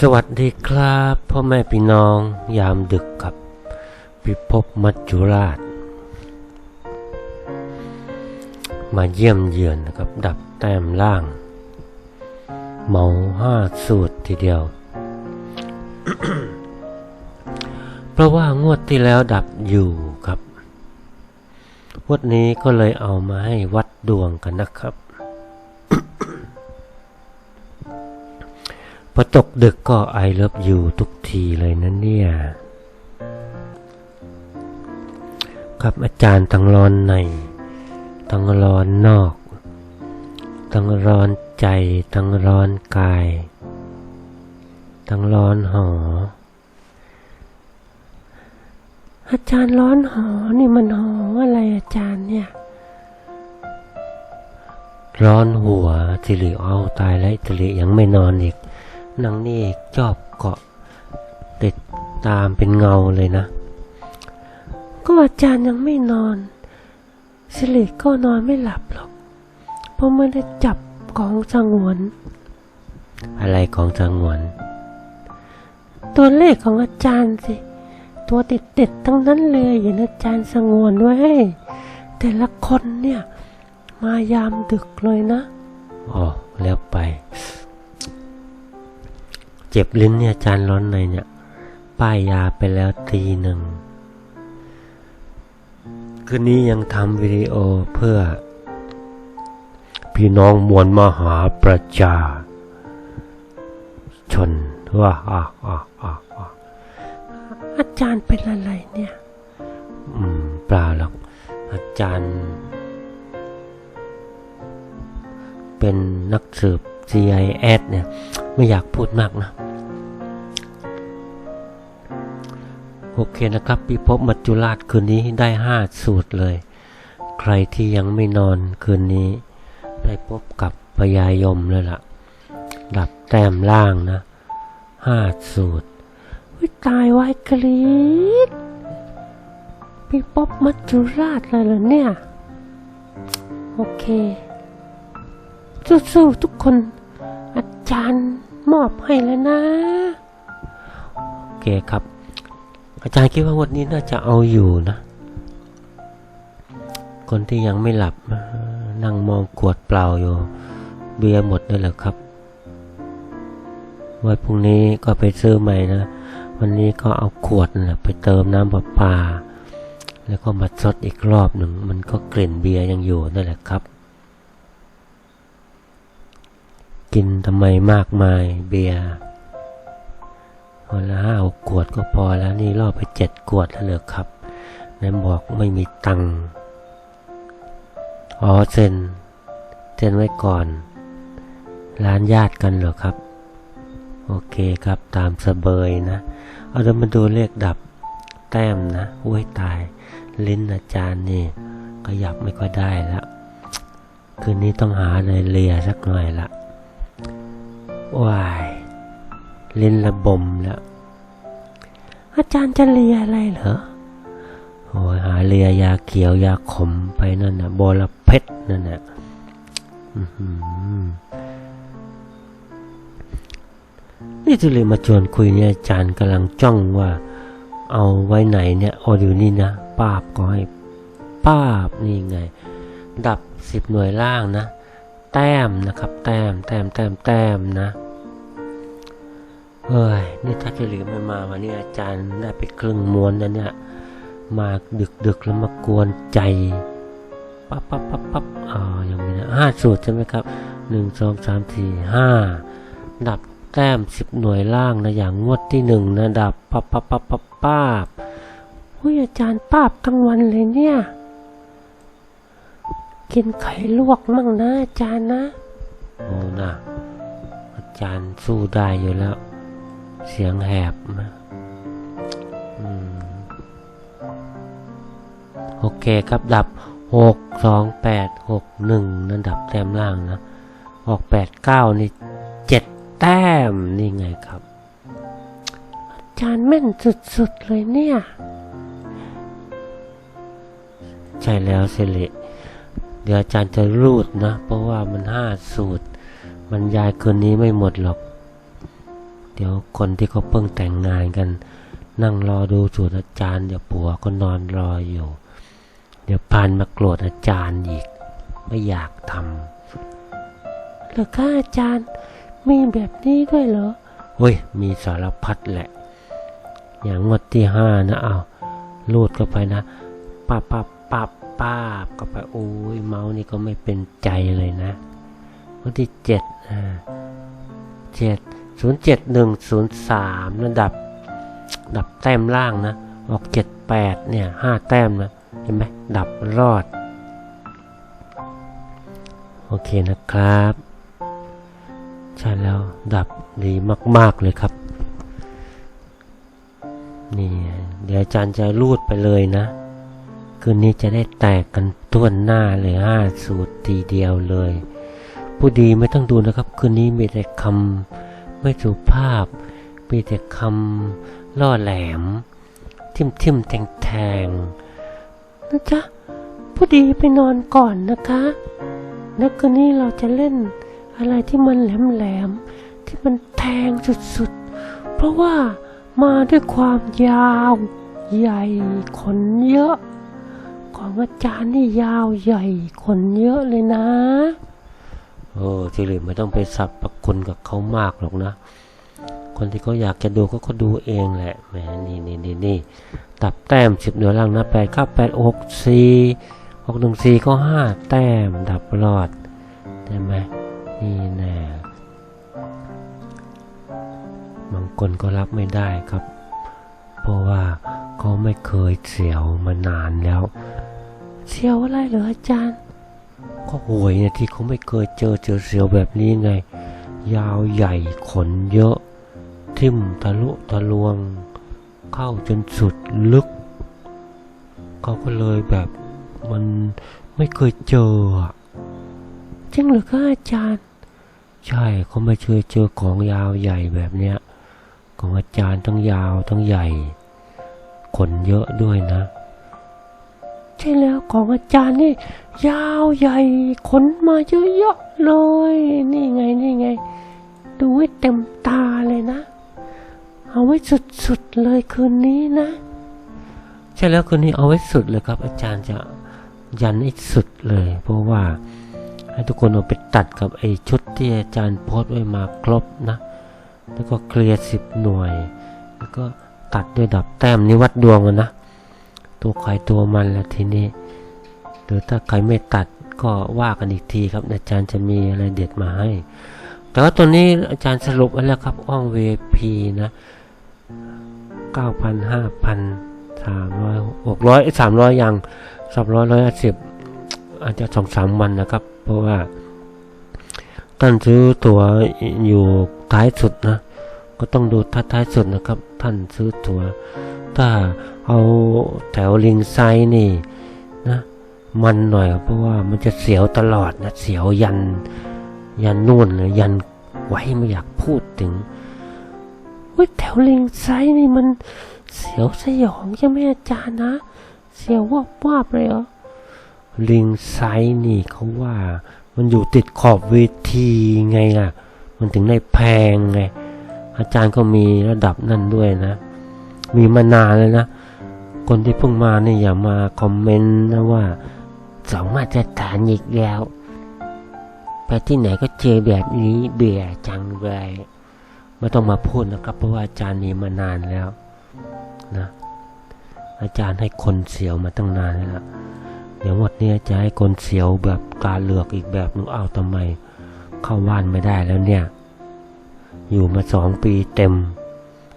สวัสดีครับพ่อแม่พี่น้องยามดึกกับพิภพมัจจุราช มาเยี่ยมเยือนนะครับ ดับแต้มล่าง เมาห้าสูตรทีเดียว เพราะว่างวดที่แล้วดับอยู่ครับ งวดนี้ก็เลยเอามาให้วัดดวงกันนะครับ พอตกดึกก็ไอเลิฟอยู่ทุกทีเลยนะเนี่ย ครับอาจารย์ทั้งร้อนใน ทั้งร้อนนอก ทั้งร้อนใจ ทั้งร้อนกาย ทั้งร้อนหอ อาจารย์ร้อนหอนี่มันหออะไรอาจารย์เนี่ยร้อนหัวสิริเอาตายแล้วสิริยังไม่นอนอีก นางนี่ชอบเกาะติดตามเป็นเงาเลยนะ ก็อาจารย์ยังไม่นอนสิริก็นอนไม่หลับหรอก เพราะไม่ได้จับของสงวน อะไรของสงวน ตัวเลขของอาจารย์สิ ตัวติดเด็ดๆทั้งนั้นเลยอย่างอาจารย์สงวนไว้ให้แต่ละคนเนี่ย มายามดึกเลยนะ อ๋อ แล้วไป เจ็บลิ้นเนี่ยอาจารย์ร้อนในเนี่ย ป้ายยาไปแล้วทีหนึ่ง คืนนี้ยังทำวิดีโอเพื่อ พี่น้องมวลมหาประชา ชนว่าอะอะอะอะอาจารย์เป็นอะไรเนี่ย อืมเปล่าหรอก อาจารย์ เป็นนักสืบ CIS เนี่ย ไม่อยากพูดมากนะ โอเคนะครับพี่พบมัจจุราชคืนนี้ได้ห้าสูตรเลย ใครที่ยังไม่นอนคืนนี้ ได้พบกับพญายมเลยล่ะ ดับแต้มล่างนะห้าสูตรวิตายไว้กรีดพี่ป๊อบมัจจุราชเลยเหรอเนี่ย โอเคสู้ๆทุกคน อาจารย์มอบให้แล้วนะ โอเคครับ อาจารย์คิดว่าวันนี้น่าจะเอาอยู่นะ คนที่ยังไม่หลับนั่งมองขวดเปล่าอยู่ เบียร์หมดเลยเหรอครับไว้พรุ่งนี้ก็ไปซื้อใหม่นะ วันนี้ก็เอาขวดนะไปเติมน้ำประปา แล้วก็มาซดอีกรอบหนึ่ง มันก็กลิ่นเบียร์ยังอยู่นั่นแหละครับ กินทำไมมากมายเบียร์ วันละห้าหกขวดก็พอแล้วนี่ล่อไปเจ็ดขวดแล้วเหรอครับนายบอกไม่มีตังค์อ๋อเซ็นเซ็นไว้ก่อน ร้านญาติกันเหรอครับ โอเคครับตามสเบยนะ เอาเดี๋ยวมาดูเลขดับแต้มนะอุ้ยตาย ลิ้นอาจารย์นี่ขยับไม่ค่อยได้แล้วคืนนี้ต้องหาเลยเลียสักหน่อยละว้าย ลิ้นระบมแล้วอาจารย์จะเลียอะไรเหรอโอ้หาเลียยาเขียวยาขมไปนั่นนะบอระเพ็ดนั่นนะอื้อหือนี่จุลีมาชวนคุยเนี่ยอาจารย์กำลังจ้องว่า เอาไว้ไหนเนี่ยโอ้อยู่นี่นะป้าบก็ให้ป้าบนี่ไง ดับสิบหน่วยล่างนะ แต้มนะครับ แต้มแต้มแต้มแต้มนะ เฮ้ยนี่ถ้าจะหรือไม่มาวันนี้อาจารย์ได้ไปครึ่งม้วนแล้วเนี่ย มาดึกดึกๆแล้วมากวนใจ ปั๊บปั๊บปั๊บปั๊บอ่ายังมีนะห้าสูตรใช่ไหมครับหนึ่งสองสามสี่ห้าดับแต้มสิบหน่วยล่างนะอย่างงวดที่หนึ่งนะดับปั๊บปั๊บปั๊บปั๊บป้าบอุ้ยอาจารย์ป้าบทั้งวันเลยเนี่ย กินไข่ลวกมั่งนะอาจารย์นะ โอ้นะอาจารย์สู้ได้อยู่แล้ว เสียงแหบนะโอเคครับ ดับหกสองแปดหกหนึ่งนั่นดับแต้มล่างนะออกแปดเก้านี่เจ็ดแต้มนี่ไงครับ อาจารย์แม่นสุดๆเลยเนี่ย ใช่แล้วเซเลเดี๋ยวอาจารย์จะรูดนะ เพราะว่ามันห้าสูตร มันยายคืนนี้ไม่หมดหรอก เดี๋ยวคนที่เขาเพิ่งแต่งงานกัน นั่งรอดูสูตรอาจารย์เดี๋ยวผัวก็นอนรออยู่ เดี๋ยวพานมาโกรธอาจารย์อีก ไม่อยากทำเหรอคะอาจารย์มีแบบนี้ด้วยเหรอเฮ้ยมีสารพัดแหละ อย่างงวดที่ห้านะเอาลูดเข้าไปนะปับปับปับป้าบเข้าไปโอ้ยเมาส์นี่ก็ไม่เป็นใจเลยนะงวันที่เจ็ดอ่าเจ็ด ศูนย์เจ็ดหนึ่งศูนย์สามระดับดับแต้มล่างนะออกเจ็ดแปดเนี่ยห้าแต้มนะเห็นไหมดับรอด โอเคนะครับ ใช่แล้วดับดีมาก ๆ เลยครับ นี่ เดี๋ยวอาจารย์จะรูดไปเลยนะ คืนนี้จะได้แตกกันต้วนหน้าเลยห้าสูตรทีเดียวเลย ผู้ดีไม่ต้องดูนะครับ คืนนี้มีแต่คำ ไม่สุภาพ มีแต่คำล่อแหลม ทิมทิมแทงแทงนะจ๊ะผู้ดีไปนอนก่อนนะคะ แล้วคืนนี้เราจะเล่นอะไรที่มันแหลมๆที่มันแทงสุดๆ เพราะว่ามาด้วยความยาวใหญ่ขนเยอะ ของอาจารย์นี่ยาวใหญ่ขนเยอะเลยนะ โอ้ที่เหลือไม่ต้องไปสับประคุณกับเขามากหรอกนะ คนที่เขาอยากจะดูก็ก็ดูเองแหละแหมนี่นี่นี่นี่ตับแต้มสิบเหนือล่างนะแปดเก้าแปดหกสี่หกหนึ่งสี่ก็ห้าแต้มดับรอดได้ไหมนี่แน่บางคนก็รับไม่ได้ครับ เพราะว่าเขาไม่เคยเสียวมานานแล้ว เสียวอะไรเหรออาจารย์ ก็โวยเนี่ยที่เขาไม่เคยเจอเจอเสียวแบบนี้ไง ยาวใหญ่ขนเยอะ ทิ่มทะลุทะลวง เข้าจนสุดลึก เขาก็เลยแบบมันไม่เคยเจอจริงหรือคะอาจารย์ ใช่เขาไม่เคยเจอของยาวใหญ่แบบเนี้ยของอาจารย์ทั้งยาวทั้งใหญ่ ขนเยอะด้วยนะ ใช่แล้วของอาจารย์นี่ ยาวใหญ่ขนมาเยอะๆเลย นี่ไงนี่ไง ดูให้เต็มตาเลยนะ เอาไว้สุดๆเลยคืนนี้นะ ใช่แล้วคืนนี้เอาไว้สุดเลยครับ อาจารย์จะยันให้สุดเลย เพราะว่าให้ทุกคนเอาไปตัดกับไอ้ชุดที่อาจารย์โพสไว้มาครบนะ แล้วก็เคลียร์สิบหน่วย แล้วก็ตัดด้วยดับแต้มนิวัดดวงนะ ตัวใครตัวมันแล้วทีนี้ หรือถ้าใครไม่ตัดก็ว่ากันอีกทีครับ อาจารย์จะมีอะไรเด็ดมาให้ แต่ว่าตัวนี้อาจารย์สรุปไว้แล้วครับอ้องเวพีนะเก้าพันห้าพันสามร้อยหกร้อยสามร้อยยังสามร้อยร้อยสิบอาจจะสองสามวันนะครับ เพราะว่าท่านซื้อตั๋วอยู่ท้ายสุดนะ ก็ต้องดูท้ายท้ายสุดนะครับ ท่านซื้อตั๋ว ถ้าเอาแถวลิงไซนี่นะมันหน่อยเพราะว่ามันจะเสียวตลอดนะเสียวยันยันนู่นเลยยันไว้ไม่อยากพูดถึงเว้ยแถวลิงไซนี่มันเสียวสยองใช่ไหมอาจารย์นะ เสียววาบวาบเลยเหรอลิงไซนี่เขาว่า มันอยู่ติดขอบเวทีไงล่ะ มันถึงได้แพงไง อาจารย์ก็มีระดับนั่นด้วยนะ มีมานานเลยนะ คนที่เพิ่งมาเนี่ยอย่ามาคอมเมนต์นะว่าสองมาตรฐานอีกแล้ว ไปที่ไหนก็เจอแบบนี้เบื่อจังเลยไม่ต้องมาพูดนะครับ เพราะว่าอาจารย์มีมานานแล้วนะอาจารย์ให้คนเสียวมาตั้งนานแล้ว เดี๋ยววันนี้จะให้คนเสียวแบบตาเหลือกอีกแบบนึงเอาทำไม เข้าบ้านไม่ได้แล้วเนี่ย อยู่มาสองปีเต็ม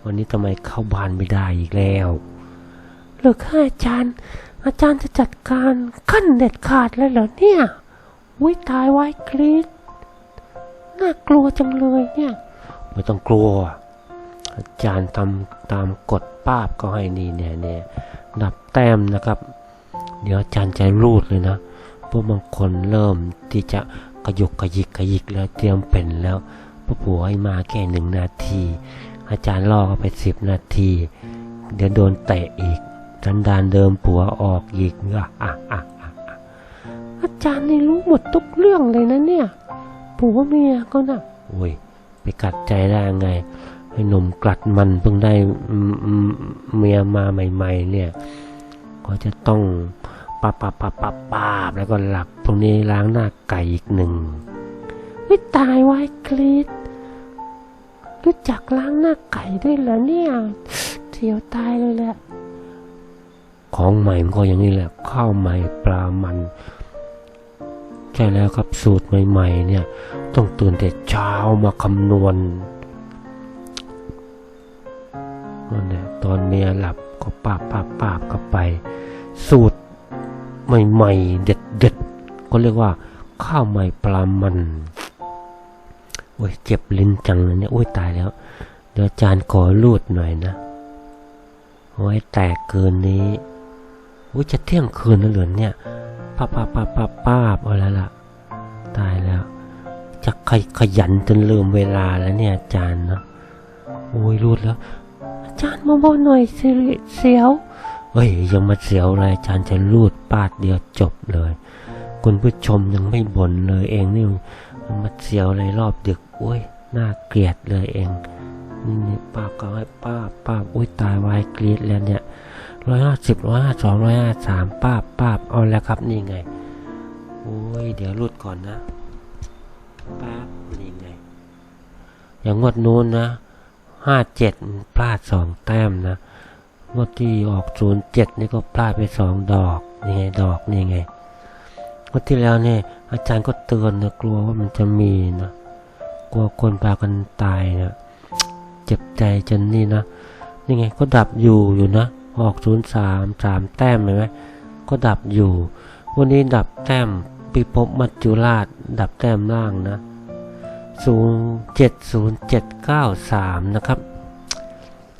วันนี้ทำไมเข้าบ้านไม่ได้อีกแล้วเหรือค่ะอาจารย์ อาจารย์จะจัดการขั้นเด็ดขาดเลยเหรอเนี่ยวิตายไว้คลิดน่ากลัวจังเลยเนี่ย ไม่ต้องกลัว อาจารย์ทำตามกฎป้าบก็ให้นี่เนี่ยเนี่ยดับแต้มนะครับ เดี๋ยวอาจารย์จะรูดเลยนะพราะบางคนเริ่มที่จะกระยุกกระยิกกระยิกแล้วเตรียมเป็นแล้วพอผัวให้มาแค่หนึ่งนาที อาจารย์ล่อเข้าไปสิบนาที เดี๋ยวโดนเตะอีกสันดานเดิมผัวออกอีกอะอะอะอะอะอาจารย์นี่รู้หมดทุกเรื่องเลยนะเนี่ยผัวเมียก็น่ะโอ้ยไปกัดใจได้ไงอให้หนุ่มกลัดมันเพิ่งได้เมียมาใหม่ ๆ เนี่ย ก็จะต้องปับปับปับปับปับแล้วก็หลับพรุ่งนี้ล้างหน้าไก่อีกหนึ่งไม่ตายไว้กรีด รู้จักล้างหน้าไก่ด้วยเหรอเนี่ยเสียวตายเลยแหละ ของใหม่มันก็อย่างนี้แหละ ข้าวใหม่ปลามัน ใช่แล้วครับสูตรใหม่ ๆ เนี่ย ต้องตื่นแต่เช้ามาคำนวณนั่นแหละตอนเมียหลับก็ปาบปาบปาบก็ไป สูตรใหม่ ๆ เด็ดๆก็เรียกว่าข้าวใหม่ปลามัน โอ้ยเจ็บลิ้นจังเลยเนี่ยโอ้ยตายแล้ว เดี๋ยวอาจารย์ขอรูดหน่อยนะเอาไว้แตกเกินนี้โอ้ยจะเที่ยงคืนแล้วเหรอเนี่ยป้าป้าป้าป้าป้าเอาแล้วล่ะ ตายแล้ว จะขยขยันจนลืมเวลาแล้วเนี่ย อาจารย์เนาะโอ้ยรูดแล้ว อาจารย์มาบอกหน่อยสิริเสียวเฮ้ยยังมาเสียวอะไรอาจารย์จะรูดปาดเดียวจบเลยคุณผู้ชมยังไม่บ่นเลยเองนี่มาเสียวอะไรรอบดึก อุ้ยน่าเกลียดเลยเองนี่นี่ป้าก็ให้ป้าป้าอุ้ยตายวายกรีดแล้วเนี่ยร้อยห้าสิบร้อยห้าสองร้อยห้าสามป้าป้าเอาแล้วครับนี่ไงโอ้ยเดี๋ยวรูดก่อนนะป้านี่ไง อย่างงวดนู้นนะห้าเจ็ดพลาดสองแต้มนะงวดที่ออกศูนย์เจ็ดนี่ก็พลาดไปสองดอกนี่ไงดอกนี่ไงงวดที่แล้วเนี่ยอาจารย์ก็เตือนนะกลัวว่ามันจะมีนะ กลัวคนพากันตายนะเจ็บใจจนนี่นะนี่ไงก็ดับอยู่อยู่นะออกศูนย์สามสามแต้มเห็นไหมก็ดับอยู่ วันนี้ดับแต้มปิภพมัจจุราชดับแต้มล่างนะศูนย์เจ็ดศูนย์เจ็ดเก้าสามนะครับ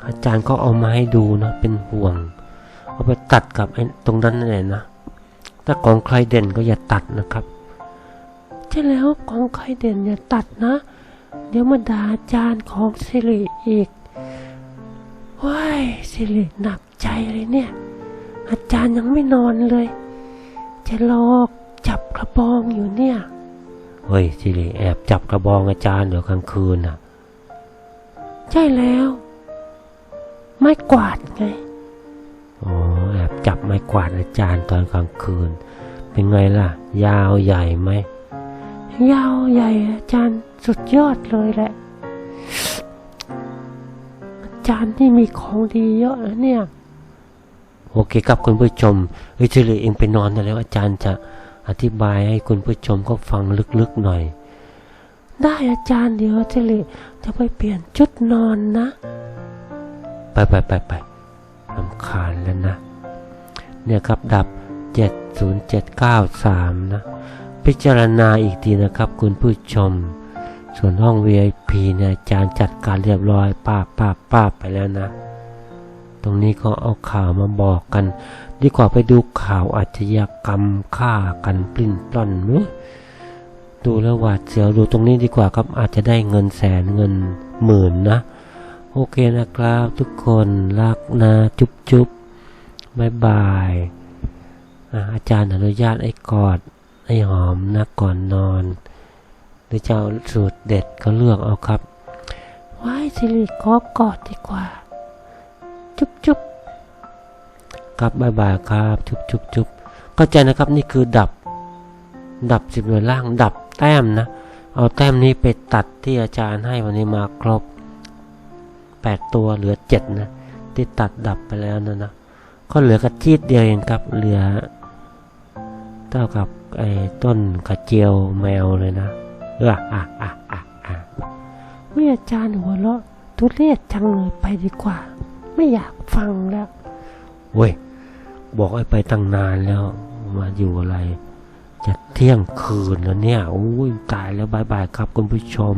อาจารย์ก็เอามาให้ดูนะเป็นห่วง เอาไปตัดกับไอ้ตรงนั้นนั่นแหละนะถ้าของใครเด่นก็อย่าตัดนะครับ ใช่แล้วของใครเด่นอย่าตัดนะ เดี๋ยวมาด่าอาจารย์ของสิริอีกว้ายสิริหนักใจเลยเนี่ย อาจารย์ยังไม่นอนเลย จะลอกจับกระบองอยู่เนี่ยเฮ้ยสิริแอบจับกระบองอาจารย์เดี๋ยวกลางคืนน่ะ ใช่แล้ว ไม่กวาดไงอ๋อแอบจับไม้กวาดอาจารย์ตอนกลางคืน เป็นไงล่ะ ยาวใหญ่ไหมยาวใหญ่อาจารย์ สุดยอดเลยแหละ อาจารย์นี่มีของดีเยอะนะเนี่ย โอเคครับคุณผู้ชมเฮ้ยสิริเองไปนอนได้แล้ว อาจารย์จะอธิบายให้คุณผู้ชมก็ฟังลึกๆหน่อย ได้อาจารย์เดี๋ยวสิริจะไปเปลี่ยนชุดนอนนะ ไปไปไปไปลำคาญแล้วนะ เนี่ยครับดับ 70793 นะ พิจารณาอีกทีนะครับคุณผู้ชม ส่วนห้อง VIP เนี่ยอาจารย์จัดการเรียบร้อยป้าป้าป้าไปแล้วนะ ตรงนี้ก็เอาข่าวมาบอกกัน ดีกว่าไปดูข่าวอาชญากรรมฆ่ากันปลิ้นปล้อนนู้ดูแล้วหวาดเสียวดูตรงนี้ดีกว่าครับอาจจะได้เงินแสนเงินหมื่นนะ โอเคนะครับทุกคนรักนะจุ๊บจุ๊บบายบายอาจารย์อนุญาตไอ้กอดไอ้หอมนะก่อนนอน หรือจะเอาสูตรเด็ดก็เลือกเอาครับว้ายสิริขอกอดดีกว่า จุ๊บจุ๊บครับบายบายครับ จุ๊บจุ๊บจุ๊บเข้าใจนะครับนี่คือดับ ดับสิบหน่วยล่างดับแต้มนะ เอาแต้มนี้ไปตัดที่อาจารย์ให้วันนี้มาครบแปดตัวเหลือเจ็ดนะ ที่ตัดดับไปแล้วนะนะก็เหลือกระจีดเดียวเองครับ เหลือ เท่ากับไอ้ต้นกระเจียวแมวเลยนะ อออะอะอะอะวิอาจารย์หัวเราะทุเรศจังเลยไปดีกว่า ไม่อยากฟังแล้วเว้ยบอกไอ้ไปตั้งนานแล้ว มาอยู่อะไร จะเที่ยงคืนแล้วเนี่ยโอ้ยตายแล้วบายบายครับคุณผู้ชม